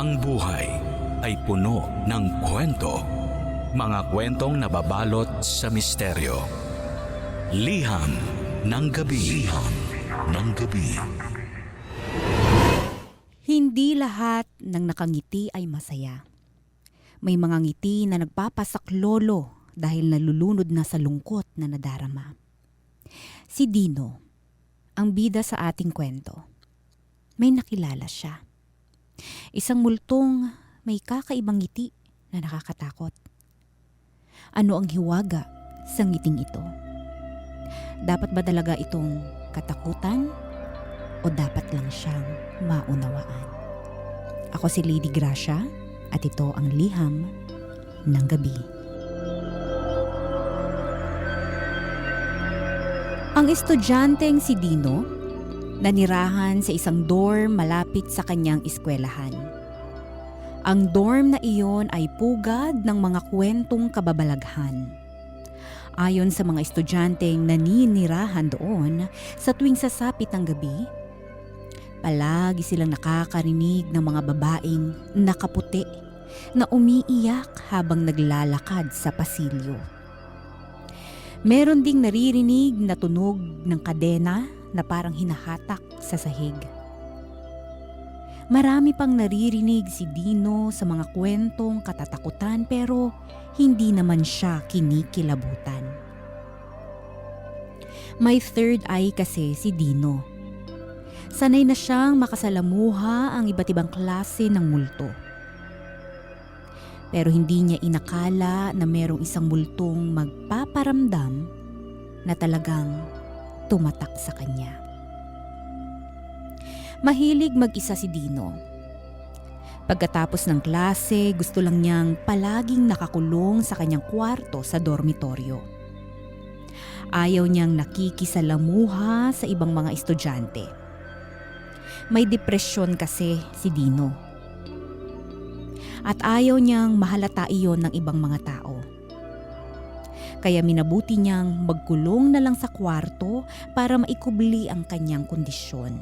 Ang buhay ay puno ng kwento. Mga kwentong nababalot sa misteryo. Liham ng gabi. Liham ng gabi. Hindi lahat ng nakangiti ay masaya. May mga ngiti na nagpapasaklolo dahil nalulunod na sa lungkot na nadarama. Si Dino, ang bida sa ating kwento. May nakilala siya. Isang multong may kakaibang ngiti na nakakatakot. Ano ang hiwaga sa ngiting ito? Dapat ba talaga itong katakutan o dapat lang siyang maunawaan? Ako si Lady Gracia at ito ang liham ng gabi. Ang estudyanteng si Dino, nanirahan sa isang dorm malapit sa kanyang eskwelahan. Ang dorm na iyon ay pugad ng mga kwentong kababalaghan. Ayon sa mga estudyanteng naninirahan doon, sa tuwing sasapit ng gabi, palagi silang nakakarinig ng mga babaeng nakaputi na umiiyak habang naglalakad sa pasilyo. Meron ding naririnig na tunog ng kadena na parang hinahatak sa sahig. Marami pang naririnig si Dino sa mga kwentong katatakutan pero hindi naman siya kinikilabutan. May third eye kasi si Dino. Sanay na siyang makasalamuha ang iba't ibang klase ng multo. Pero hindi niya inakala na merong isang multong magpaparamdam na talagang tumatak sa kanya. Mahilig mag-isa si Dino. Pagkatapos ng klase, gusto lang niyang palaging nakakulong sa kanyang kwarto sa dormitoryo. Ayaw niyang nakikisalamuha sa ibang mga estudyante. May depresyon kasi si Dino. At ayaw niyang mahalata iyon ng ibang mga tao. Kaya minabuti niyang magkulong na lang sa kwarto para maikubli ang kanyang kondisyon.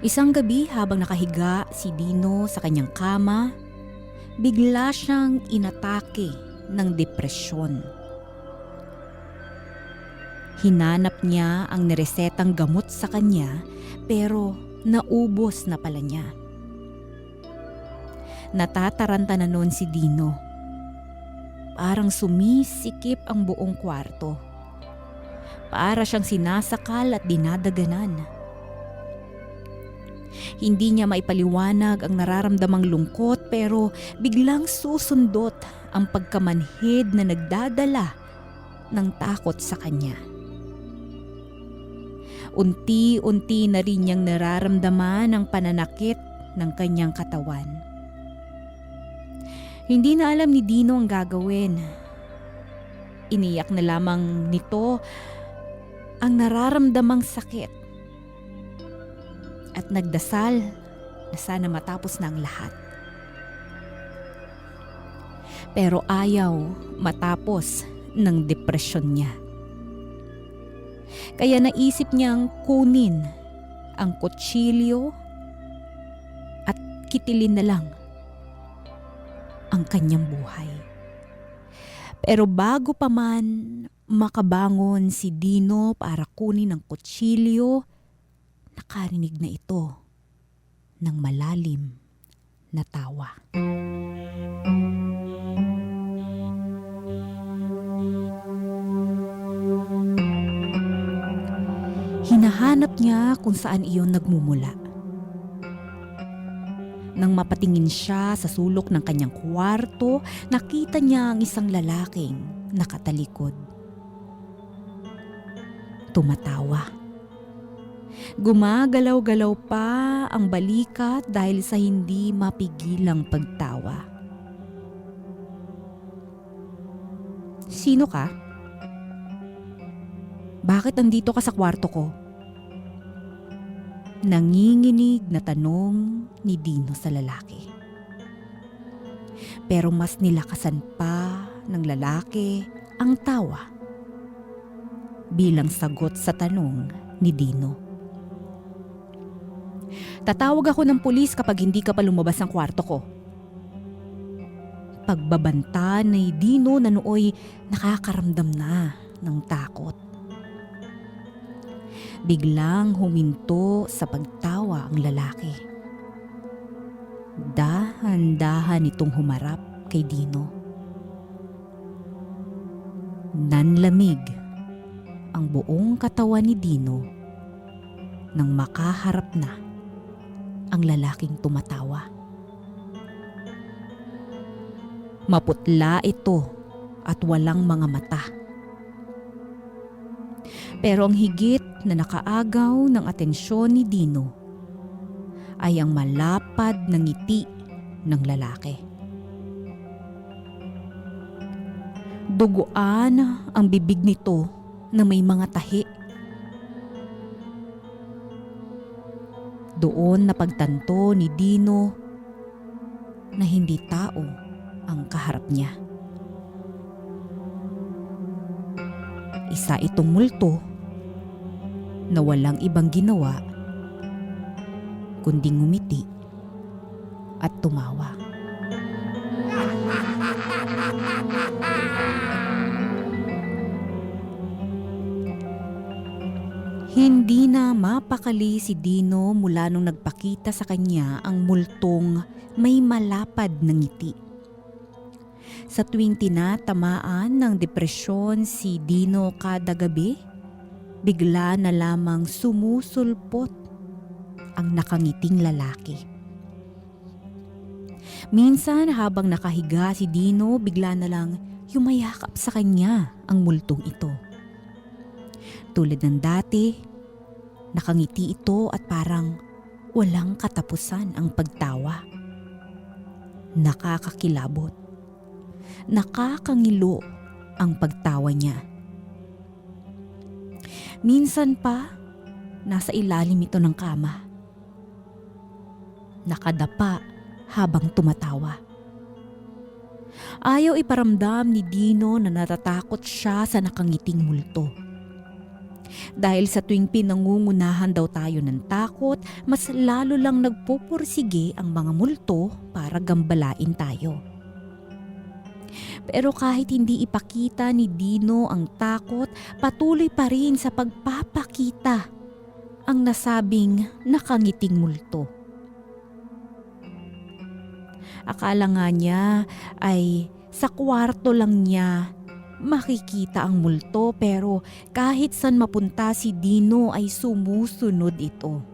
Isang gabi habang nakahiga si Dino sa kanyang kama, bigla siyang inatake ng depresyon. Hinanap niya ang niresetang gamot sa kanya pero naubos na pala niya. Natataranta na noon si Dino. Parang sumisikip ang buong kwarto. Para siyang sinasakal at dinadaganan. Hindi niya maipaliwanag ang nararamdamang lungkot pero biglang susundot ang pagkamanhid na nagdadala ng takot sa kanya. Unti-unti na rin niyang nararamdaman ang pananakit ng kanyang katawan. Hindi na alam ni Dino ang gagawin. Iniyak na lamang nito ang nararamdamang sakit. At nagdasal na sana matapos na ang lahat. Pero ayaw matapos ng depresyon niya. Kaya naisip niyang kunin ang kutsilyo at kitilin na lang ang kanyang buhay. Pero bago pa man makabangon si Dino para kunin ang kutsilyo, nakarinig na ito ng malalim na tawa. Hinahanap niya kung saan iyon nagmumula. Nang mapatingin siya sa sulok ng kanyang kwarto, nakita niya ang isang lalaking nakatalikod. Tumatawa. Gumagalaw-galaw pa ang balikat dahil sa hindi mapigilang pagtawa. Sino ka? Bakit andito ka sa kwarto ko? Nanginginig na tanong ni Dino sa lalaki. Pero mas nilakasan pa ng lalaki ang tawa bilang sagot sa tanong ni Dino. Tatawag ako ng pulis kapag hindi ka pa lumabas ng kwarto ko. Pagbabanta ni Dino na nooy nakakaramdam na ng takot. Biglang huminto sa pagtawa ang lalaki. Dahan-dahan itong humarap kay Dino. Nanlamig ang buong katawan ni Dino nang makaharap na ang lalaking tumatawa. Maputla ito at walang mga mata. Pero ang higit na nakaagaw ng atensyon ni Dino ay ang malapad na ngiti ng lalaki. Duguan ang bibig nito na may mga tahi. Doon napagtanto ni Dino na hindi tao ang kaharap niya. Isa itong multo na walang ibang ginawa kundi ngumiti at tumawa. Hindi na mapakali si Dino mula nung nagpakita sa kanya ang multong may malapad na ngiti. Sa tuwing tinatamaan ng depresyon si Dino kada gabi, bigla na lamang sumusulpot ang nakangiting lalaki. Minsan habang nakahiga si Dino, bigla na lang yumayakap sa kanya ang multong ito. Tulad ng dati, nakangiti ito at parang walang katapusan ang pagtawa. Nakakakilabot. Nakakangilo ang pagtawa niya. Minsan pa, nasa ilalim ito ng kama. Nakadapa habang tumatawa. Ayaw iparamdam ni Dino na natatakot siya sa nakangiting multo. Dahil sa tuwing pinangungunahan daw tayo ng takot, mas lalo lang nagpupursige ang mga multo para gambalain tayo. Pero kahit hindi ipakita ni Dino ang takot, patuloy pa rin sa pagpapakita ang nasabing nakangiting multo. Akala nga niya ay sa kwarto lang niya makikita ang multo pero kahit saan mapunta si Dino ay sumusunod ito.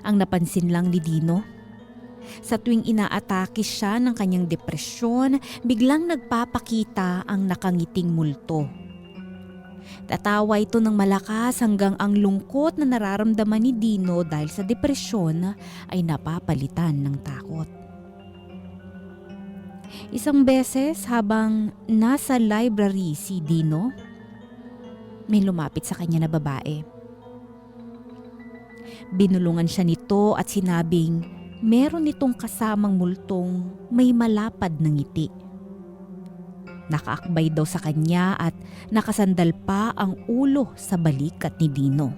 Ang napansin lang ni Dino, sa tuwing inaatake siya ng kanyang depresyon, biglang nagpapakita ang nakangiting multo. Tatawa ito ng malakas hanggang ang lungkot na nararamdaman ni Dino dahil sa depresyon ay napapalitan ng takot. Isang beses habang nasa library si Dino, may lumapit sa kanya na babae. Binulungan siya nito at sinabing meron itong kasamang multong may malapad na ngiti. Nakaakbay daw sa kanya at nakasandal pa ang ulo sa balikat ni Dino.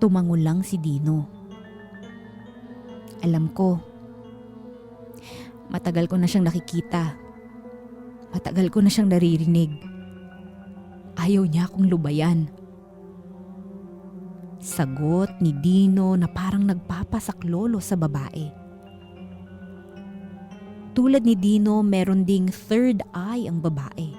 Tumango lang si Dino. Alam ko, matagal ko na siyang nakikita. Matagal ko na siyang naririnig. Ayaw niya akong lubayan. Sagot ni Dino na parang nagpapasaklolo sa babae. Tulad ni Dino, meron ding third eye ang babae.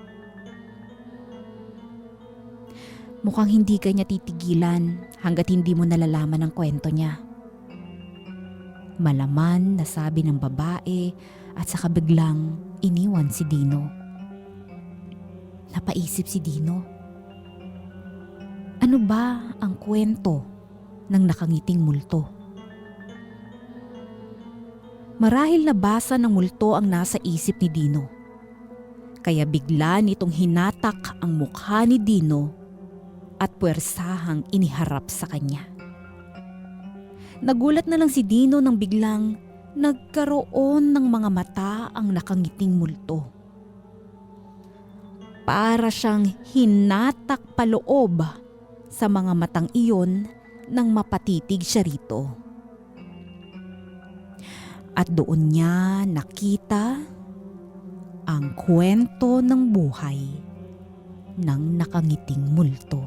Mukhang hindi ka niya titigilan hanggat hindi mo nalalaman ang kwento niya. Malaman na sabi ng babae at saka biglang iniwan si Dino. Napaisip si Dino. Ano ba ang kwento ng nakangiting multo? Marahil nabasa ng multo ang nasa isip ni Dino. Kaya bigla nitong hinatak ang mukha ni Dino at puwersahang iniharap sa kanya. Nagulat na lang si Dino nang biglang nagkaroon ng mga mata ang nakangiting multo. Para siyang hinatak paloob sa mga matang iyon nang mapatitig siya rito. At doon niya nakita ang kwento ng buhay ng nakangiting multo.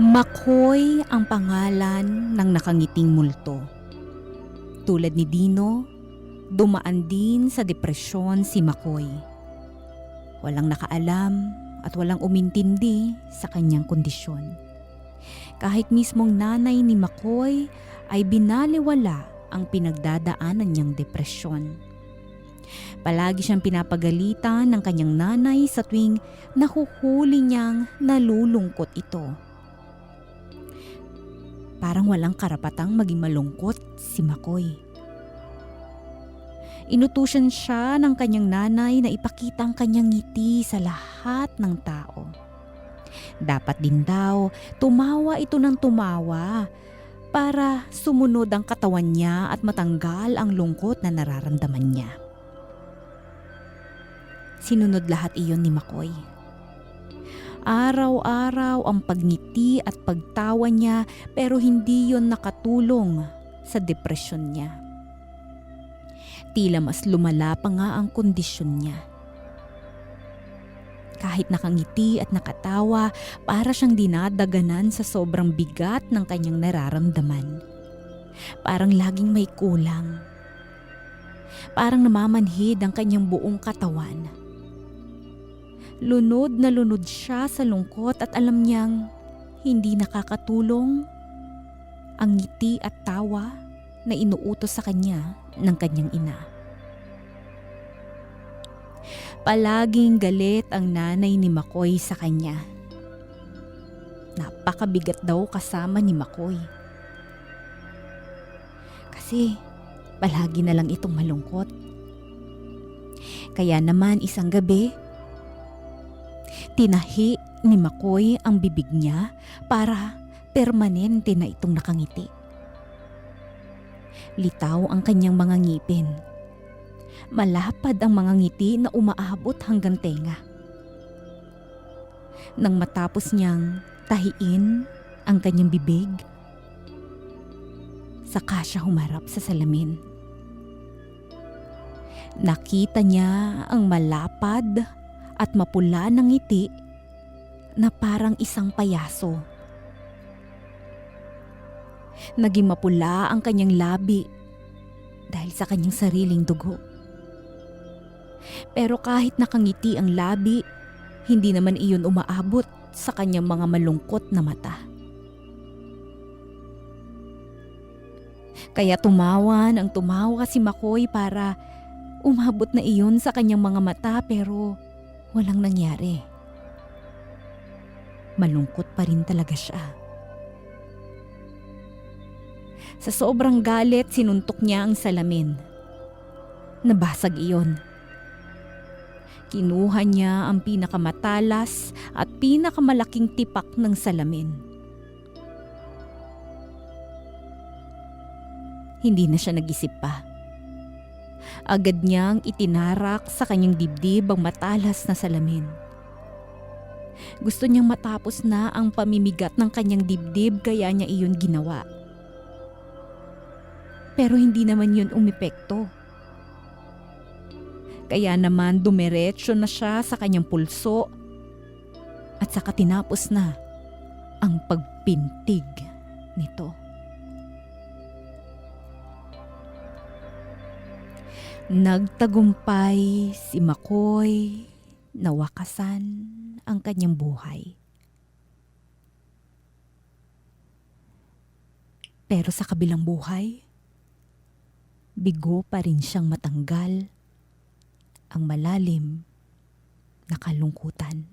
Makoy ang pangalan ng nakangiting multo. Tulad ni Dino, dumaan din sa depresyon si Makoy. Walang nakaalam at walang umintindi sa kanyang kondisyon. Kahit mismong nanay ni Makoy ay binaliwala ang pinagdadaanan niyang depresyon. Palagi siyang pinapagalitan ng kanyang nanay sa tuwing nahuhuli niyang nalulungkot ito. Parang walang karapatang maging malungkot si Makoy. Inutusan siya ng kanyang nanay na ipakita ang kanyang ngiti sa lahat ng tao. Dapat din daw tumawa ito ng tumawa para sumunod ang katawan niya at matanggal ang lungkot na nararamdaman niya. Sinunod lahat iyon ni Makoy. Araw-araw ang pagngiti at pagtawa niya pero hindi yon nakatulong sa depresyon niya. Tila mas lumala pa nga ang kondisyon niya. Kahit nakangiti at nakatawa, para siyang dinadaganan sa sobrang bigat ng kanyang nararamdaman. Parang laging may kulang. Parang namamanhid ang kanyang buong katawan. Lunod na lunod siya sa lungkot at alam niyang hindi nakakatulong ang ngiti at tawa na inuutos sa kanya ng kanyang ina. Palaging galit ang nanay ni Makoy sa kanya. Napakabigat daw kasama ni Makoy. Kasi palagi na lang itong malungkot. Kaya naman isang gabi, tinahi ni Makoy ang bibig niya para permanente na itong nakangiti. Litaw ang kanyang mga ngipin. Malapad ang mga ngiti na umaabot hanggang tenga. Nang matapos niyang tahiin ang kanyang bibig, saka siya humarap sa salamin. Nakita niya ang malapad at mapula ng ngiti na parang isang payaso. Naging mapula ang kanyang labi dahil sa kanyang sariling dugo. Pero kahit nakangiti ang labi, hindi naman iyon umaabot sa kanyang mga malungkot na mata. Kaya tumawa ang tumawa si Makoy para umabot na iyon sa kanyang mga mata pero walang nangyari. Malungkot pa rin talaga siya. Sa sobrang galit, sinuntok niya ang salamin. Nabasag iyon. Kinuha niya ang pinakamatalas at pinakamalaking tipak ng salamin. Hindi na siya nag-isip pa. Agad niyang itinarak sa kanyang dibdib ang matalas na salamin. Gusto niyang matapos na ang pamimigat ng kanyang dibdib kaya niya iyon ginawa. Pero hindi naman yun umepekto. Kaya naman dumiretso na siya sa kanyang pulso at saka tinapos na ang pagpintig nito. Nagtagumpay si Makoy na wakasan ang kanyang buhay. Pero sa kabilang buhay, bigo pa rin siyang matanggal ang malalim na kalungkutan.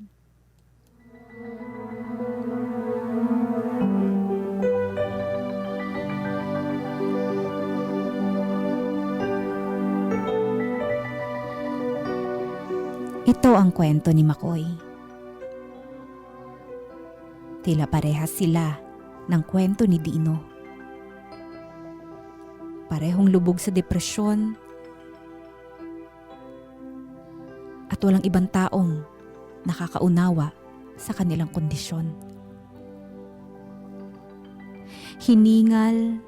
Ito ang kwento ni Makoy. Tila parehas sila ng kwento ni Dino. Parehong lubog sa depresyon at walang ibang taong nakakaunawa sa kanilang kondisyon. Hiningal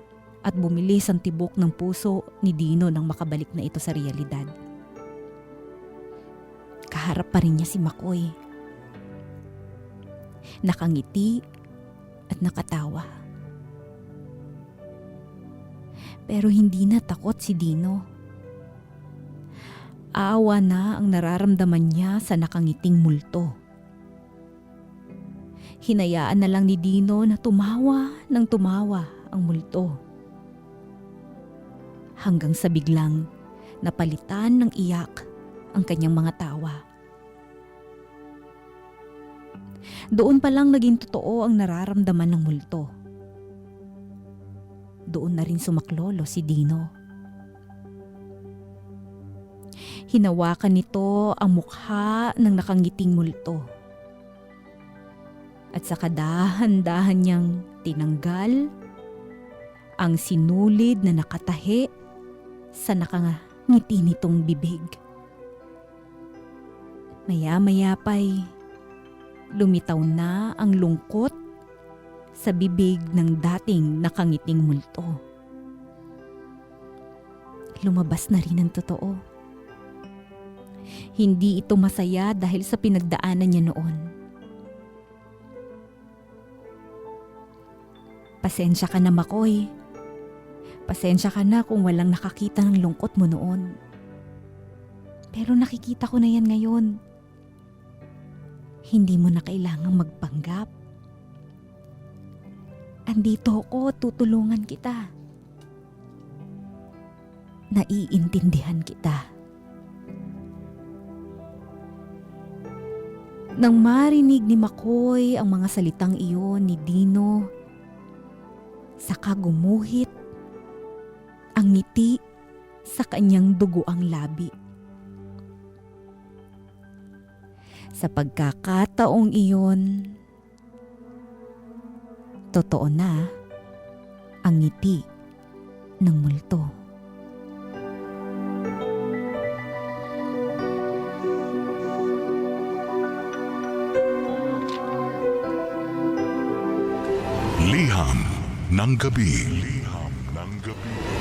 at bumilis ang tibok ng puso ni Dino nang makabalik na ito sa realidad. Kaharap pa rin niya si Makoy. Nakangiti at nakatawa. Pero hindi na takot si Dino. Awa na ang nararamdaman niya sa nakangiting multo. Hinayaan na lang ni Dino na tumawa ng tumawa ang multo. Hanggang sa biglang napalitan ng iyak ang kanyang mga tawa. Doon pa lang naging totoo ang nararamdaman ng multo. Na rin sumaklolo si Dino. Hinawakan nito ang mukha ng nakangiting multo. At sa kadahan-dahan niyang tinanggal ang sinulid na nakatahi sa nakangiti nitong bibig. Maya-maya pa'y lumitaw na ang lungkot sa bibig ng dating nakangiting multo. Lumabas na rin ang totoo. Hindi ito masaya dahil sa pinagdaanan niya noon. Pasensya ka na, Makoy. Pasensya ka na kung walang nakakita ng lungkot mo noon. Pero nakikita ko na yan ngayon. Hindi mo na kailangang magpanggap. Andito ako, tutulungan kita. Naiintindihan kita. Nang marinig ni Makoy ang mga salitang iyon ni Dino, saka gumuhit ang ngiti sa kanyang duguang labi. Sa pagkakataong iyon, totoo na ang ngiti ng multo. Ng gabi. Liham ng gabi.